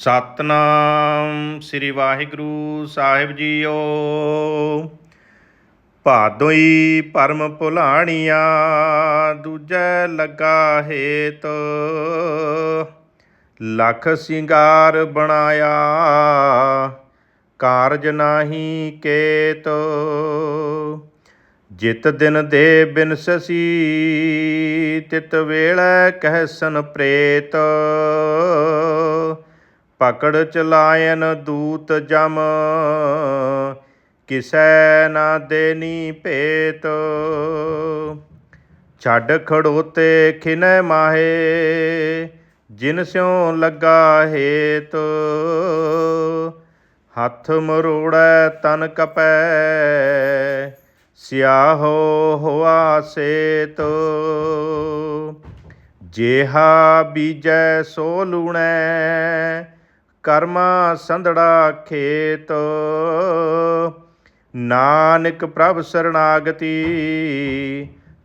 ਸਤਨਾਮ ਸ੍ਰੀ ਵਾਹਿਗੁਰੂ ਸਾਹਿਬ ਜੀਓ। ਭਾਦੋਈ ਪਰਮ ਭੁਲਾਣੀਆਂ, ਦੂਜੈ ਲੱਗਾ ਹੇਤ। ਲਖ ਸਿੰਗਾਰ ਬਣਾਇਆ, ਕਾਰਜ ਨਾਹੀ ਕੇਤ। ਜਿਤ ਦਿਨ ਦੇ ਬਿਨ ਸਸੀ, ਤਿਤ ਵੇਲੇ ਕਹਿਸਨ ਪ੍ਰੇਤ। ਪਕੜ ਚਲਾਇਨ ਦੂਤ ਜਮ। ਕਿਸੈ ਨਾ ਦੇਨੀ ਭੇਤ। ਛੱਡ ਖੜੋਤੇ ਖਿਨੈ ਮਾਹੇ, ਜਿਨ ਸਿਉ ਲੱਗਾ ਹੇਤ। ਹੱਥ ਮਰੋੜੈ ਤਨ ਕਪੈ, ਸਿਆਹੋ ਹੋਆ ਸੇਤ। ਜੇਹਾ ਬੀਜੈ ਸੋ ਲੂਣੈ ਕਰਮਾ ਸੰਧੜਾ ਖੇਤ। ਨਾਨਕ ਪ੍ਰਭ ਸਰਣਾਗਤੀ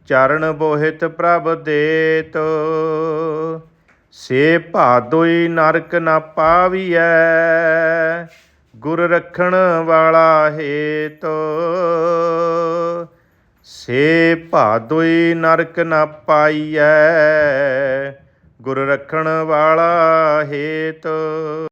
ਚਰਨ ਬੋਹਿਤ ਪ੍ਰਭ ਦੇਤ। ਸੇ ਭਾਦੋਈ ਨਰਕ ਨਾ ਪਾਵੀਐ, ਗੁਰ ਰੱਖਣ ਵਾਲਾ ਹੇਤ। ਸੇ ਭਾਦੋਈ ਨਰਕ ਨਾ ਪਾਈਐ, ਗੁਰ ਰੱਖਣ ਵਾਲਾ ਹੇਤ।